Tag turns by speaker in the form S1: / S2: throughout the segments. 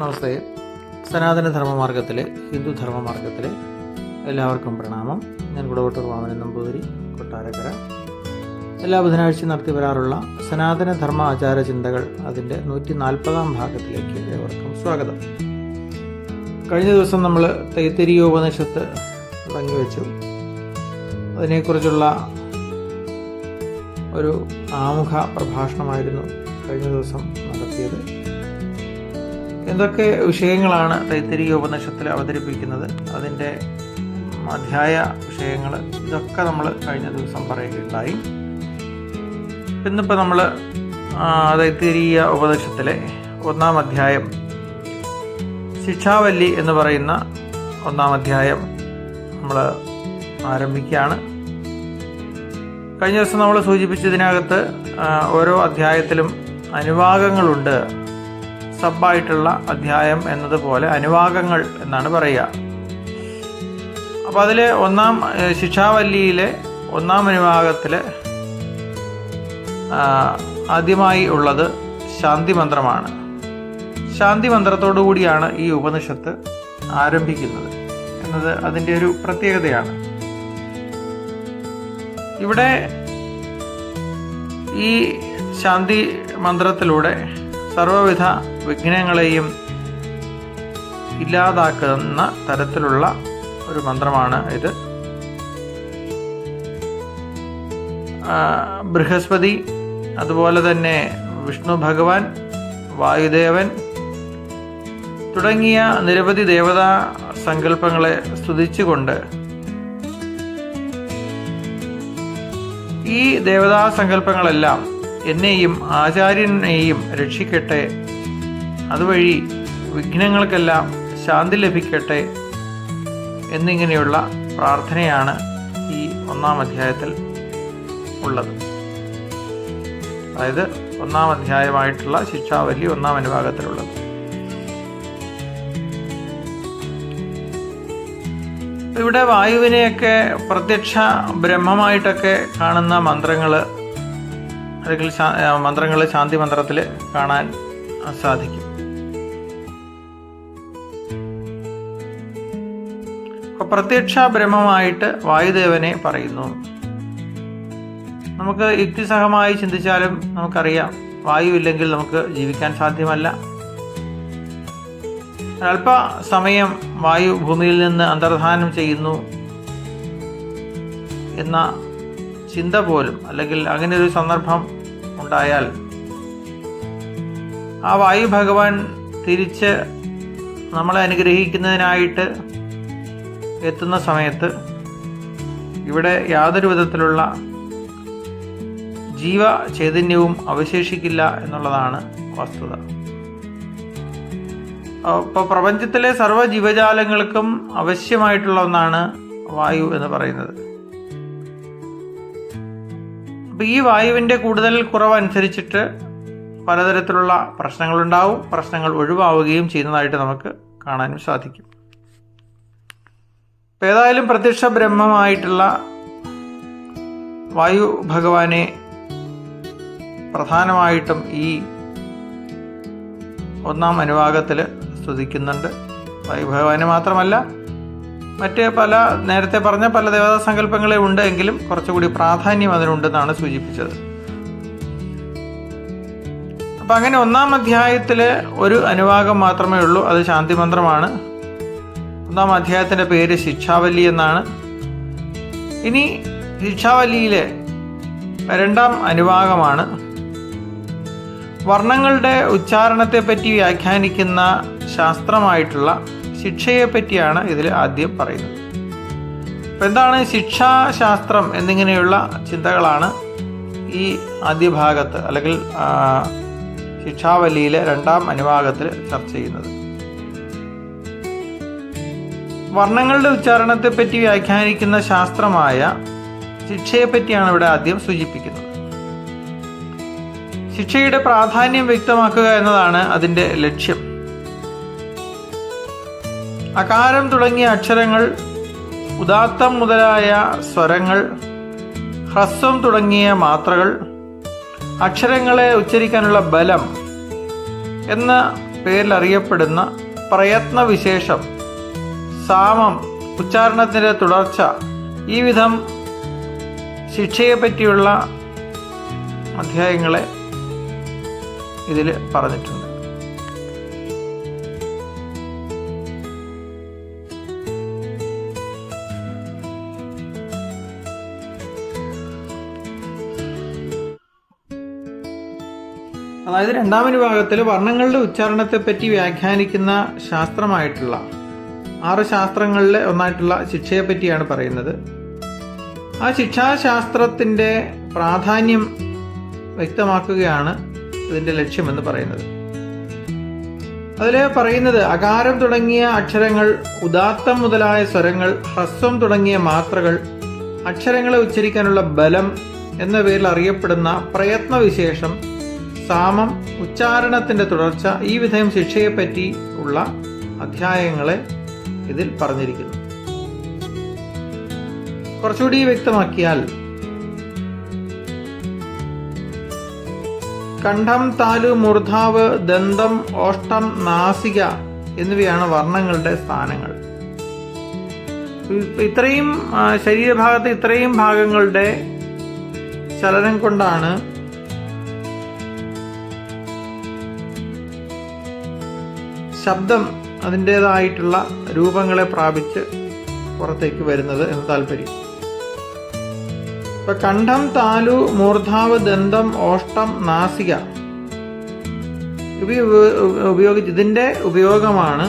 S1: നമസ്തേ. സനാതന ധർമ്മമാർഗത്തിലെ ഹിന്ദു ധർമ്മമാർഗത്തിലെ എല്ലാവർക്കും പ്രണാമം. ഞാൻ കുടവട്ടൂർ വാമനൻ നമ്പൂതിരി കൊട്ടാരക്കര. എല്ലാ ബുധനാഴ്ചയും നടത്തി വരാറുള്ള സനാതന ധർമ്മ ആചാര ചിന്തകൾ അതിന്റെ നൂറ്റി നാൽപ്പതാം ഭാഗത്തിലേക്ക് ഏവർക്കും സ്വാഗതം. കഴിഞ്ഞ ദിവസം നമ്മൾ തൈത്തരീയോപനിഷത്ത് തുടങ്ങി വെച്ചു അതിനെക്കുറിച്ചുള്ള ഒരു ആമുഖ പ്രഭാഷണമായിരുന്നു കഴിഞ്ഞ ദിവസം നടത്തിയത്. എന്തൊക്കെ വിഷയങ്ങളാണ് തൈത്തിരി ഉപനിഷത്തിൽ അവതരിപ്പിക്കുന്നത്? അതിന്റെ അധ്യായ വിഷയങ്ങൾ ഇതൊക്കെ നമ്മൾ കഴിഞ്ഞ ദിവസം പറയുകയുണ്ടായി. ഇന്നിപ്പോൾ നമ്മൾ തൈത്തിരിയ ഉപനിഷത്തിലെ ഒന്നാം അധ്യായം ശിക്ഷാവല്ലി എന്ന് പറയുന്ന ഒന്നാം അധ്യായം നമ്മൾ ആരംഭിക്കുകയാണ്. കഴിഞ്ഞ ദിവസം നമ്മൾ സൂചിപ്പിച്ചതിനകത്ത് ഓരോ അധ്യായത്തിലും അനുവാകങ്ങളുണ്ട് സബായിട്ടുള്ള അധ്യായം എന്നതുപോലെ അനുവാകങ്ങൾ എന്നാണ് പറയുക. അപ്പോൾ അതിൽ ഒന്നാം ശിക്ഷാവല്ലിയിലെ ഒന്നാം അനുവാകത്തിൽ ആദ്യമായി ഉള്ളത് ശാന്തി മന്ത്രമാണ്. ശാന്തി മന്ത്രത്തോടു കൂടിയാണ് ഈ ഉപനിഷത്ത് ആരംഭിക്കുന്നത് എന്നത് അതിന്റെ ഒരു പ്രത്യേകതയാണ്. ഇവിടെ ഈ ശാന്തി മന്ത്രത്തിലൂടെ സർവവിധ വിഘ്നങ്ങളെയും ഇല്ലാതാക്കുന്ന തരത്തിലുള്ള ഒരു മന്ത്രമാണ് ഇത്. ബൃഹസ്പതി അതുപോലെ തന്നെ വിഷ്ണു ഭഗവാൻ വായുദേവൻ തുടങ്ങിയ നിരവധി ദേവതാ സങ്കല്പങ്ങളെ സ്തുതിച്ചുകൊണ്ട് ഈ ദേവതാ സങ്കല്പങ്ങളെല്ലാം എന്നെയും ആചാര്യനെയും രക്ഷിക്കട്ടെ. അതുവഴി വിഘ്നങ്ങൾക്കെല്ലാം ശാന്തി ലഭിക്കട്ടെ എന്നിങ്ങനെയുള്ള പ്രാർത്ഥനയാണ് ഈ ഒന്നാം അധ്യായത്തിൽ ഉള്ളത്. അതായത് ഒന്നാം അധ്യായമായിട്ടുള്ള ശിക്ഷാവലി ഒന്നാം അനുഭാഗത്തിലുള്ളത്. ഇവിടെ വായുവിനെയൊക്കെ പ്രത്യക്ഷ ബ്രഹ്മമായിട്ടൊക്കെ കാണുന്ന മന്ത്രങ്ങൾ അല്ലെങ്കിൽ മന്ത്രങ്ങൾ ശാന്തി മന്ത്രത്തിൽ കാണാൻ സാധിക്കും. പ്രത്യക്ഷ ബ്രഹ്മമായിട്ട് വായുദേവനെ പറയുന്നു. നമുക്ക് യുക്തിസഹമായി ചിന്തിച്ചാലും നമുക്കറിയാം വായു ഇല്ലെങ്കിൽ നമുക്ക് ജീവിക്കാൻ സാധ്യമല്ല. അല്പ സമയം വായു ഭൂമിയിൽ നിന്ന് അന്തർധാനം ചെയ്യുന്നു എന്ന ചിന്ത പോലും അല്ലെങ്കിൽ അങ്ങനെ ഒരു സന്ദർഭം ഉണ്ടായാൽ ആ വായു ഭഗവാൻ തിരിച്ച് നമ്മളെ അനുഗ്രഹിക്കുന്നതിനായിട്ട് എത്തുന്ന സമയത്ത് ഇവിടെ യാതൊരു വിധത്തിലുള്ള ജീവ ചൈതന്യവും അവശേഷിക്കില്ല എന്നുള്ളതാണ് വസ്തുത. അപ്പോൾ പ്രപഞ്ചത്തിലെ സർവ ജീവജാലങ്ങൾക്കും ആവശ്യമായിട്ടുള്ള ഒന്നാണ് വായു എന്ന് പറയുന്നത്. അപ്പോൾ ഈ വായുവിന്റെ കൂടുതൽ കുറവ് അനുസരിച്ചിട്ട് പലതരത്തിലുള്ള പ്രശ്നങ്ങളുണ്ടാവും. പ്രശ്നങ്ങൾ ഒഴിവാവുകയും ചെയ്യുന്നതായിട്ട് നമുക്ക് കാണാനും സാധിക്കും. അപ്പോൾ ഏതായാലും പ്രത്യക്ഷ ബ്രഹ്മമായിട്ടുള്ള വായു ഭഗവാനെ പ്രധാനമായിട്ടും ഈ ഒന്നാം അനുവാകത്തിൽ സ്തുതിക്കുന്നുണ്ട്. വായു ഭഗവാനെ മാത്രമല്ല മറ്റ് പല നേരത്തെ പറഞ്ഞ പല ദേവതാ സങ്കല്പങ്ങളെ ഉണ്ട് എങ്കിലും കുറച്ചുകൂടി പ്രാധാന്യം അതിനുണ്ടെന്നാണ് സൂചിപ്പിച്ചത്. അപ്പം അങ്ങനെ ഒന്നാം അധ്യായത്തിൽ ഒരു അനുവാകം മാത്രമേ ഉള്ളൂ. അത് ശാന്തി മന്ത്രമാണ് ഒന്നാം അധ്യായത്തിന്റെ പേര് ശിക്ഷാവലി എന്നാണ്. ഇനി ശിക്ഷാവലിയിലെ രണ്ടാം അനുവാകമാണ് വർണങ്ങളുടെ ഉച്ചാരണത്തെപ്പറ്റി വ്യാഖ്യാനിക്കുന്ന ശാസ്ത്രമായിട്ടുള്ള ശിക്ഷയെ പറ്റിയാണ് ഇതിൽ ആദ്യം പറയുന്നത്. അപ്പം എന്താണ് ശിക്ഷാശാസ്ത്രം എന്നിങ്ങനെയുള്ള ചിന്തകളാണ് ഈ ആദ്യ ഭാഗത്ത് അല്ലെങ്കിൽ ശിക്ഷാവലിയിലെ രണ്ടാം അനുഭാഗത്തിൽ ചർച്ച ചെയ്യുന്നത്. വർണങ്ങളുടെ ഉച്ചാരണത്തെ പറ്റി വ്യാഖ്യാനിക്കുന്ന ശാസ്ത്രമായ ശിക്ഷയെ പറ്റിയാണ് ഇവിടെ ആദ്യം സൂചിപ്പിക്കുന്നത്. ശിക്ഷയുടെ പ്രാധാന്യം വ്യക്തമാക്കുക എന്നതാണ് അതിന്റെ ലക്ഷ്യം. അകാരം തുടങ്ങിയ അക്ഷരങ്ങൾ ഉദാത്തം മുതലായ സ്വരങ്ങൾ ഹ്രസ്വം തുടങ്ങിയ മാത്രകൾ അക്ഷരങ്ങളെ ഉച്ചരിക്കാനുള്ള ബലം എന്ന പേരിൽ അറിയപ്പെടുന്ന പ്രയത്നവിശേഷം സാമം ഉച്ചാരണത്തിന്റെ തുടർച്ച ഈ വിധം ശിക്ഷയെപ്പറ്റിയുള്ള അധ്യായങ്ങളെ ഇതിൽ പറഞ്ഞിട്ടുണ്ട്. അതായത് രണ്ടാം വിഭാഗത്തിൽ വർണങ്ങളുടെ ഉച്ചാരണത്തെപ്പറ്റി വ്യാഖ്യാനിക്കുന്ന ശാസ്ത്രമായിട്ടുള്ള ആറ് ശാസ്ത്രങ്ങളിലെ ഒന്നായിട്ടുള്ള ശിക്ഷയെ പറ്റിയാണ് പറയുന്നത്. ആ ശിക്ഷാശാസ്ത്രത്തിന്റെ പ്രാധാന്യം വ്യക്തമാക്കുകയാണ് ഇതിന്റെ ലക്ഷ്യമെന്ന് പറയുന്നത്. അതിൽ പറയുന്നത് അകാരം തുടങ്ങിയ അക്ഷരങ്ങൾ ഉദാത്തം മുതലായ സ്വരങ്ങൾ ഹ്രസ്വം തുടങ്ങിയ മാത്രകൾ അക്ഷരങ്ങളെ ഉച്ചരിക്കാനുള്ള ബലം എന്ന പേരിൽ അറിയപ്പെടുന്ന പ്രയത്നവിശേഷം സാമം ഉച്ചാരണത്തിന്റെ തുടർച്ച ഈ വിധം ശിക്ഷയെപ്പറ്റി ഉള്ള അധ്യായങ്ങളെ ഇതിൽ പറഞ്ഞിരിക്കുന്നു. കുറച്ചുകൂടി വ്യക്തമാക്കിയാൽ കണ്ഠം താലു മൂർധാവ് ദന്തം ഓഷ്ടം നാസിക എന്നിവയാണ് വർണങ്ങളുടെ സ്ഥാനങ്ങൾ. ഇത്രയും ശരീരഭാഗത്തെ ഇത്രയും ഭാഗങ്ങളുടെ ചലനം കൊണ്ടാണ് ശബ്ദം അതിന്റേതായിട്ടുള്ള രൂപങ്ങളെ പ്രാപിച്ച് പുറത്തേക്ക് വരുന്നത് എന്ന് താല്പര്യം. ഇപ്പൊ കണ്ഠം താലു മൂർധാവ് ദന്തം ഓഷ്ടം നാസിക ഉപയോഗിച്ച് ഇതിന്റെ ഉപയോഗമാണ്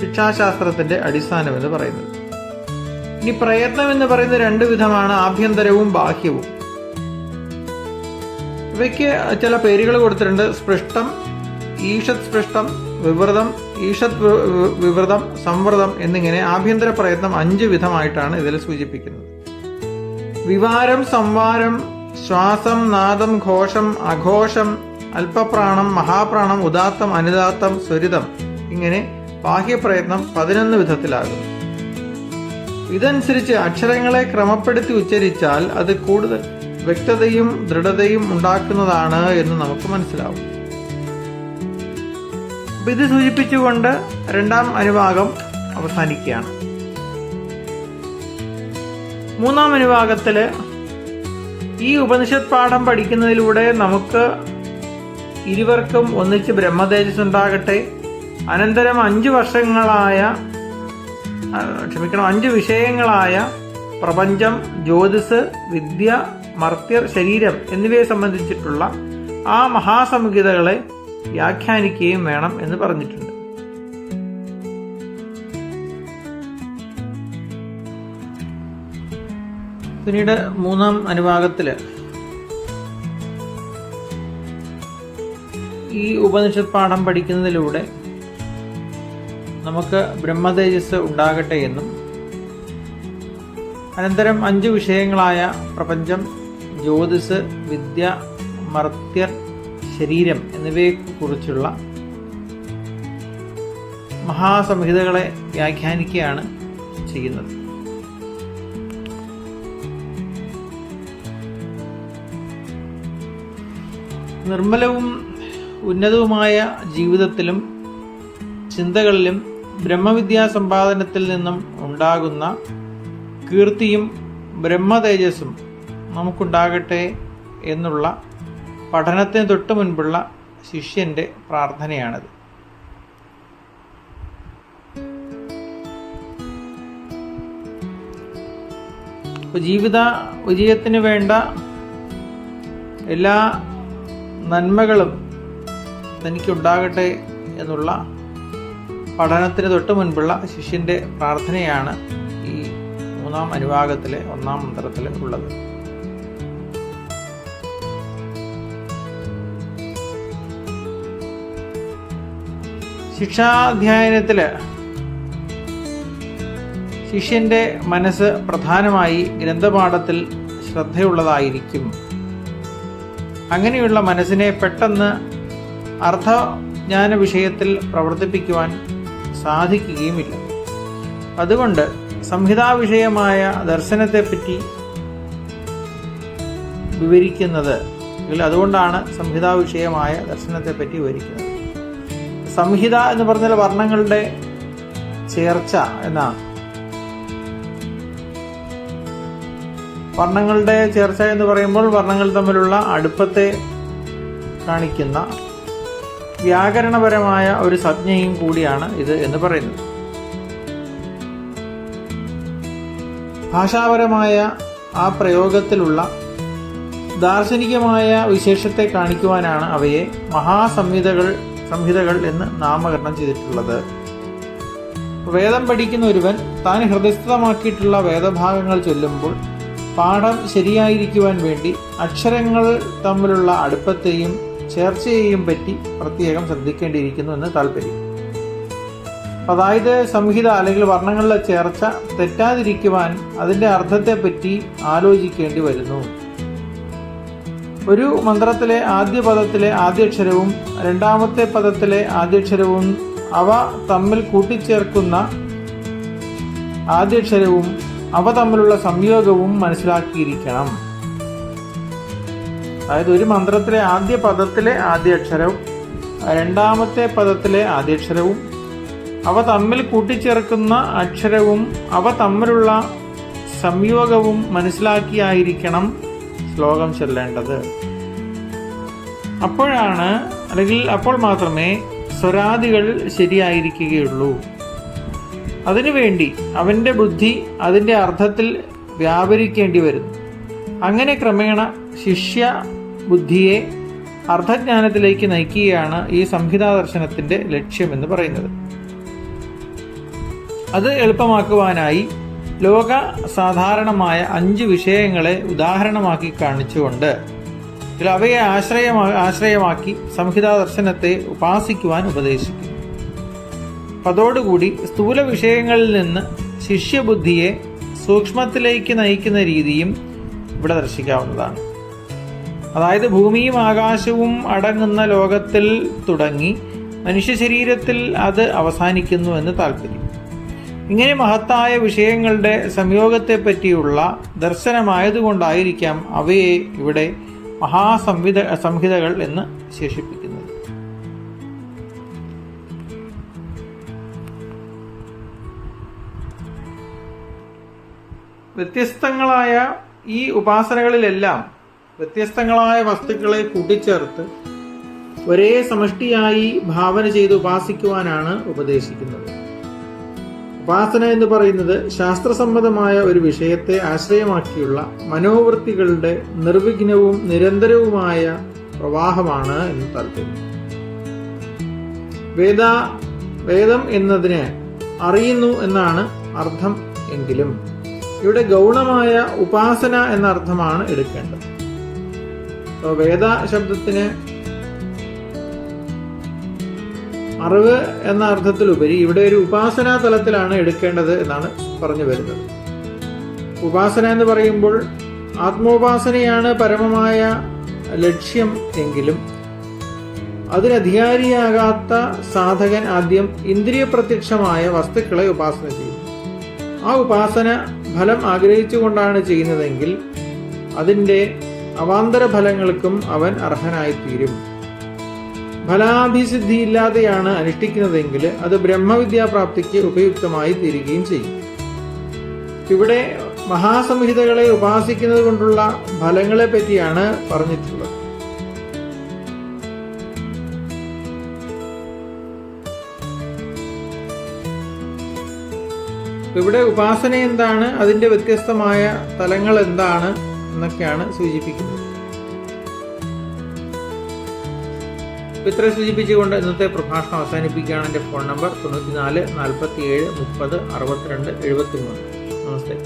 S1: ശിക്ഷാശാസ്ത്രത്തിന്റെ അടിസ്ഥാനം എന്ന് പറയുന്നത്. ഇനി പ്രയത്നം എന്ന് പറയുന്ന രണ്ട് വിധമാണ് ആഭ്യന്തരവും ബാഹ്യവും. ഇവയ്ക്ക് ചില പേരുകൾ കൊടുത്തിട്ടുണ്ട്. സ്പൃഷ്ടം ഈഷത് സ്പൃഷ്ടം വിവൃതം ഈഷത് വിവൃതം സംവൃതം എന്നിങ്ങനെ ആഭ്യന്തര പ്രയത്നം അഞ്ച് വിധമായിട്ടാണ് ഇതിൽ സൂചിപ്പിക്കുന്നത്. വിവാരം സംവാരം ശ്വാസം നാദം ഘോഷം അഘോഷം അല്പപ്രാണം മഹാപ്രാണം ഉദാത്തം അനുദാത്തം സ്വരിതം ഇങ്ങനെ ബാഹ്യപ്രയത്നം പതിനൊന്ന് വിധത്തിലാകും ഇതനുസരിച്ച് അക്ഷരങ്ങളെ ക്രമപ്പെടുത്തി ഉച്ചരിച്ചാൽ അത് കൂടുതൽ വ്യക്തതയും ദൃഢതയും ഉണ്ടാക്കുന്നതാണ് എന്ന് നമുക്ക് മനസ്സിലാവും. അപ്പൊ ഇത് സൂചിപ്പിച്ചുകൊണ്ട് രണ്ടാം അനുഭാഗം അവസാനിക്കുകയാണ്. മൂന്നാം അനുഭാഗത്തിൽ ഈ ഉപനിഷത്ത് പാഠം പഠിക്കുന്നതിലൂടെ നമുക്ക് ഇരുവർക്കും ഒന്നിച്ച് ബ്രഹ്മതേജസ് ഉണ്ടാകട്ടെ. അനന്തരം അഞ്ച് വർഷങ്ങളായ ക്ഷമിക്കണം അഞ്ച് വിഷയങ്ങളായ പ്രപഞ്ചം ജ്യോതിസ് വിദ്യ മർത്യർ ശരീരം എന്നിവയെ സംബന്ധിച്ചിട്ടുള്ള ആ മഹാസംഹിതകളെ വ്യാഖ്യാനിക്കുകയും വേണം എന്ന് പറഞ്ഞിട്ടുണ്ട്. പിന്നീട് മൂന്നാം അനുഭാഗത്തിൽ ഈ ഉപനിഷത് പാഠം പഠിക്കുന്നതിലൂടെ നമുക്ക് ബ്രഹ്മതേജസ് ഉണ്ടാകട്ടെ എന്നും അനന്തരം അഞ്ച് വിഷയങ്ങളായ പ്രപഞ്ചം ജ്യോതിസ് വിദ്യ മർത്യർ ശരീരം എന്നിവയെക്കുറിച്ചുള്ള മഹാസംഹിതകളെ വ്യാഖ്യാനിക്കുകയാണ് ചെയ്യുന്നത്. നിർമ്മലവും ഉന്നതവുമായ ജീവിതത്തിലും ചിന്തകളിലും ബ്രഹ്മവിദ്യാ സമ്പാദനത്തിൽ നിന്നും ഉണ്ടാകുന്ന കീർത്തിയും ബ്രഹ്മതേജസ്സും നമുക്കുണ്ടാകട്ടെ എന്നുള്ള പഠനത്തിന് തൊട്ട് മുൻപുള്ള ശിഷ്യന്റെ പ്രാർത്ഥനയാണിത്. ജീവിത വിജയത്തിന് വേണ്ട എല്ലാ നന്മകളും തനിക്കുണ്ടാകട്ടെ എന്നുള്ള പഠനത്തിന് തൊട്ട് മുൻപുള്ള ശിഷ്യന്റെ പ്രാർത്ഥനയാണ് ഈ മൂന്നാം അനുഭാഗത്തിലെ ഒന്നാം മന്ത്രത്തിൽ ഉള്ളത്. ശിക്ഷാധ്യായനത്തിൽ ശിഷ്യന്റെ മനസ്സ് പ്രധാനമായി ഗ്രന്ഥപാഠത്തിൽ ശ്രദ്ധയുള്ളതായിരിക്കും. അങ്ങനെയുള്ള മനസ്സിനെ പെട്ടെന്ന് അർത്ഥജ്ഞാന വിഷയത്തിൽ പ്രവർത്തിപ്പിക്കുവാൻ സാധിക്കുകയുമില്ല. അതുകൊണ്ട് സംഹിതാ വിഷയമായ ദർശനത്തെപ്പറ്റി വിവരിക്കുന്നത് അതുകൊണ്ടാണ് സംഹിതാ വിഷയമായ ദർശനത്തെപ്പറ്റി വിവരിക്കുന്നത്. സംഹിത എന്ന് പറഞ്ഞാൽ വർണങ്ങളുടെ ചേർച്ച എന്നാണ് വർണങ്ങളുടെ ചേർച്ച എന്ന് പറയുമ്പോൾ വർണങ്ങൾ തമ്മിലുള്ള അടുപ്പത്തെ കാണിക്കുന്ന വ്യാകരണപരമായ ഒരു സംജ്ഞയും കൂടിയാണ് ഇത് എന്ന് പറയുന്നത്. ഭാഷാപരമായ ആ പ്രയോഗത്തിലുള്ള ദാർശനികമായ വിശേഷത്തെ കാണിക്കുവാനാണ് അവയെ മഹാസംഹിതകൾ സംഹിതകൾ എന്ന് നാമകരണം ചെയ്തിട്ടുള്ളത്. വേദം പഠിക്കുന്ന ഒരുവൻ താൻ ഹൃദയസ്ഥമാക്കിയിട്ടുള്ള വേദഭാഗങ്ങൾ ചൊല്ലുമ്പോൾ പാഠം ശരിയായിരിക്കുവാൻ വേണ്ടി അക്ഷരങ്ങൾ തമ്മിലുള്ള അടുപ്പത്തെയും ചേർച്ചയെയും പറ്റി പ്രത്യേകം ശ്രദ്ധിക്കേണ്ടിയിരിക്കുന്നു എന്ന് താല്പര്യം. അതായത് സംഹിത അല്ലെങ്കിൽ വർണങ്ങളിലെ ചേർച്ച തെറ്റാതിരിക്കുവാൻ അതിന്റെ അർത്ഥത്തെപ്പറ്റി ആലോചിക്കേണ്ടി വരുന്നു. ഒരു മന്ത്രത്തിലെ ആദ്യ പദത്തിലെ ആദ്യാക്ഷരവും രണ്ടാമത്തെ പദത്തിലെ ആദ്യാക്ഷരവും അവ തമ്മിൽ കൂട്ടിച്ചേർക്കുന്ന ആദ്യാക്ഷരവും അവ തമ്മിലുള്ള സംയോഗവും മനസ്സിലാക്കിയിരിക്കണം. അതായത് ഒരു മന്ത്രത്തിലെ ആദ്യ പദത്തിലെ ആദ്യാക്ഷരവും രണ്ടാമത്തെ പദത്തിലെ ആദ്യാക്ഷരവും അവ തമ്മിൽ കൂട്ടിച്ചേർക്കുന്ന അക്ഷരവും അവ തമ്മിലുള്ള സംയോഗവും മനസ്സിലാക്കിയായിരിക്കണം. ശ്ലോകം ചെല്ലേണ്ടത്. അപ്പോഴാണ് അല്ലെങ്കിൽ അപ്പോൾ മാത്രമേ സ്വരാദികൾ ശരിയായിരിക്കുകയുള്ളൂ. അതിനുവേണ്ടി അവന്റെ ബുദ്ധി അതിന്റെ അർത്ഥത്തിൽ വ്യാപരിക്കേണ്ടി വരുന്നു അങ്ങനെ ക്രമേണ ശിഷ്യ ബുദ്ധിയെ അർത്ഥജ്ഞാനത്തിലേക്ക് നയിക്കുകയാണ് ഈ സംഹിതാ ദർശനത്തിന്റെ ലക്ഷ്യമെന്ന് പറയുന്നത്. അത് എളുപ്പമാക്കുവാനായി ലോക സാധാരണമായ അഞ്ച് വിഷയങ്ങളെ ഉദാഹരണമാക്കി കാണിച്ചുകൊണ്ട് അവയെ ആശ്രയമാ ആശ്രയമാക്കി സംഹിതാ ദർശനത്തെ ഉപാസിക്കുവാൻ ഉപദേശിക്കുന്നു. അതോടുകൂടി സ്ഥൂല വിഷയങ്ങളിൽ നിന്ന് ശിഷ്യബുദ്ധിയെ സൂക്ഷ്മത്തിലേക്ക് നയിക്കുന്ന രീതിയും ഇവിടെ ദർശിക്കാവുന്നതാണ്. അതായത് ഭൂമിയും ആകാശവും അടങ്ങുന്ന ലോകത്തിൽ തുടങ്ങി മനുഷ്യ ശരീരത്തിൽ അത് അവസാനിക്കുന്നു എന്ന് താല്പര്യം ഇങ്ങനെ മഹത്തായ വിഷയങ്ങളുടെ സംയോഗത്തെ പറ്റിയുള്ള ദർശനമായതുകൊണ്ടായിരിക്കാം അവയെ ഇവിടെ മഹാസംവിധ സംഹിതകൾ എന്ന് വിശേഷിപ്പിക്കുന്നത്. വ്യത്യസ്തങ്ങളായ ഈ ഉപാസനകളിലെല്ലാം വ്യത്യസ്തങ്ങളായ വസ്തുക്കളെ കൂട്ടിച്ചേർത്ത് ഒരേ സമഷ്ടിയായി ഭാവന ചെയ്ത് ഉപാസിക്കുവാനാണ് ഉപദേശിക്കുന്നത്. ഉപാസന എന്ന് പറയുന്നത് ശാസ്ത്രസമ്മതമായ ഒരു വിഷയത്തെ ആശ്രയമാക്കിയുള്ള മനോവൃത്തികളുടെ നിർവിഘ്നവും നിരന്തരവുമായ പ്രവാഹമാണ് എന്ന് താല്പര്യം. വേദ വേദം എന്നതിന് അറിയുന്നു എന്നാണ് അർത്ഥം എങ്കിലും ഇവിടെ ഗൗണമായ ഉപാസന എന്ന അർത്ഥമാണ് എടുക്കേണ്ടത് വേദ ശബ്ദത്തിന് അറിവ് എന്ന അർത്ഥത്തിലുപരി ഇവിടെ ഒരു ഉപാസനാ തലത്തിലാണ് എടുക്കേണ്ടത് എന്നാണ് പറഞ്ഞു വരുന്നത്. ഉപാസന എന്ന് പറയുമ്പോൾ ആത്മോപാസനയാണ് പരമമായ ലക്ഷ്യം എങ്കിലും അതിനധികാരിയാകാത്ത സാധകൻ ആദ്യം ഇന്ദ്രിയ പ്രത്യക്ഷമായ വസ്തുക്കളെ ഉപാസന ചെയ്യും. ആ ഉപാസന ഫലം ആഗ്രഹിച്ചുകൊണ്ടാണ് ചെയ്യുന്നതെങ്കിൽ അതിന്റെ അവാന്തര ഫലങ്ങൾക്കും അവൻ അർഹനായിത്തീരും. ഫലാഭിസിദ്ധിയില്ലാതെയാണ് അനുഷ്ഠിക്കുന്നതെങ്കിൽ അത് ബ്രഹ്മവിദ്യാപ്രാപ്തിക്ക് ഉപയുക്തമായി തീരുകയും ചെയ്യും. ഇവിടെ മഹാസംഹിതകളെ ഉപാസിക്കുന്നത് കൊണ്ടുള്ള ഫലങ്ങളെ പറ്റിയാണ് പറഞ്ഞിട്ടുള്ളത്. ഇവിടെ ഉപാസന എന്താണ്? അതിന്റെ വ്യത്യസ്തമായ തലങ്ങൾ എന്താണ്? എന്നൊക്കെയാണ് സൂചിപ്പിക്കുന്നത്. ഇത്ര സൂചിപ്പിച്ചുകൊണ്ട് ഇന്നത്തെ പ്രഭാഷണം അവസാനിപ്പിക്കുകയാണ്. എന്റെ ഫോൺ നമ്പർ തൊണ്ണൂറ്റി നാല് നാൽപ്പത്തി ഏഴ് മുപ്പത് അറുപത്തിരണ്ട് എഴുപത്തി മൂന്ന് നമസ്തേ.